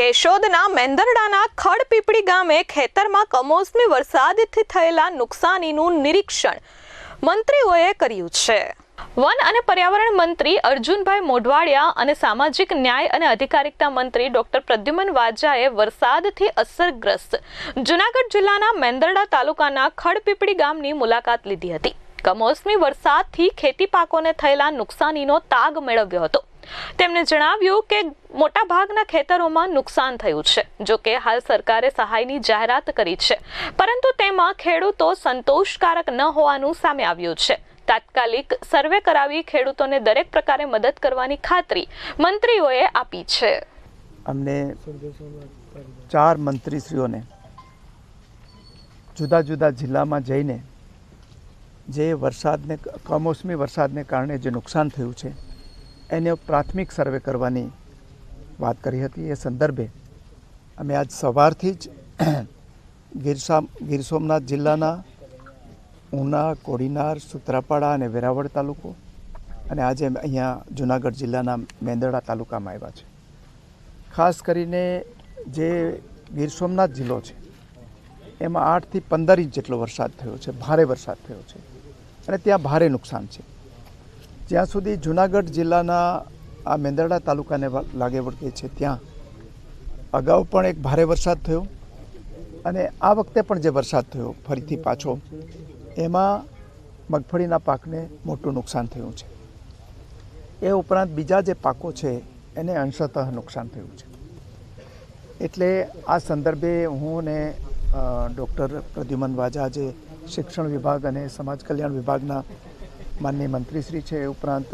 કેશોદના મેંદરડાના ખડપીપળી ગામે ખેતરમાં કમોસમી વરસાદથી થયેલા નુકસાનીનું નિરીક્ષણ મંત્રીઓએ કર્યું છે. વન અને પર્યાવરણ મંત્રી અર્જુનભાઈ મોઢવાડિયા અને સામાજિક ન્યાય અને અધિકારિકતા મંત્રી ડોક્ટર પ્રદ્યુમન વાજાએ વરસાદથી અસરગ્રસ્ત જુનાગઢ જિલ્લાના મેંદરડા તાલુકાના ખડપીપળી ગામની મુલાકાત લીધી હતી. કમોસમી વરસાદથી ખેતી પાકોને થયેલા નુકસાનીનો તાગ મેળવ્યો હતો. તેમણે જણાવ્યું કે મોટાભાગના ખેતરોમાં નુકસાન થયું છે, જો કે હાલ સરકારે સહાયની જાહેરાત કરી છે. પરંતુ તેમાં ખેડૂતો સંતોષકારક ન હોવાનું સામે આવ્યું છે. તાત્કાલિક સર્વે કરાવી ખેડૂતોને દરેક પ્રકારે મદદ કરવાની ખાતરી મંત્રીઓએ આપી છે. અમને ચાર મંત્રીશ્રીઓને જુદા જુદા જિલ્લામાં જઈને જે વરસાદને, કમોસમી વરસાદને કારણે જે નુકસાન થયું છે એને પ્રાથમિક સર્વે કરવાની વાત કરી હતી. એ સંદર્ભે અમે આજ સવારથી જ ગીરસા ગીર સોમનાથ જિલ્લાના ઉના, કોડીનાર, સુત્રાપાડા અને વેરાવળ તાલુકો અને આજે અહીંયા જુનાગઢ જિલ્લાના મેંદરડા તાલુકામાં આવ્યા છે. ખાસ કરીને જે ગીર સોમનાથ જિલ્લો છે, એમાં આઠથી પંદર ઇંચ જેટલો વરસાદ થયો છે, ભારે વરસાદ થયો છે અને ત્યાં ભારે નુકસાન છે. જ્યાં સુધી જુનાગઢ જિલ્લાના આ મેંદરડા તાલુકાને લાગે વળગે છે, ત્યાં અગાઉ પણ એક ભારે વરસાદ થયો અને આ વખતે પણ જે વરસાદ થયો ફરીથી પાછો, એમાં મગફળીના પાકને મોટું નુકસાન થયું છે. એ ઉપરાંત બીજા જે પાકો છે, એને અંશતઃ નુકસાન થયું છે. એટલે આ સંદર્ભે હું ને ડૉક્ટર પ્રદ્યુમન વાજા જે શિક્ષણ વિભાગ અને સમાજ કલ્યાણ વિભાગના માનનીય મંત્રીશ્રી છે એ ઉપરાંત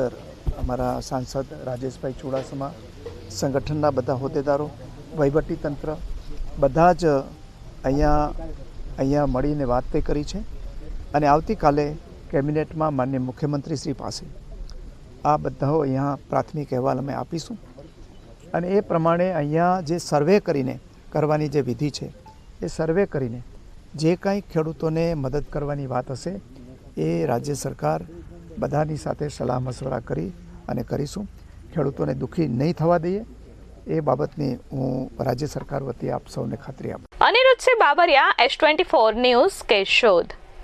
અમારા સાંસદ રાજેશભાઈ ચુડાસમા, સંગઠનના બધા હોદ્દેદારો વહીવટી તંત્ર બધા જ અહીંયા અહીંયા મળીને વાત તે કરી છે. અને આવતીકાલે કેબિનેટમાં માન્ય મુખ્યમંત્રીશ્રી પાસે આ બધાઓ અહીંયા પ્રાથમિક અહેવાલ અમે આપીશું. અને એ પ્રમાણે અહીંયા જે સર્વે કરીને કરવાની જે વિધિ છે, એ સર્વે કરીને જે કાંઈ ખેડૂતોને મદદ કરવાની વાત હશે એ રાજ્ય સરકાર બધાની સાથે સલાહ મશવરા કરી અને કરીશું. ખેડૂતોને દુઃખી નહીં થવા દઈએ. એ બાબતની હું રાજ્ય સરકાર વતી આપ સૌને ખાતરી આપું. Aniruddh Sinh Babariya S twenty four news Keshod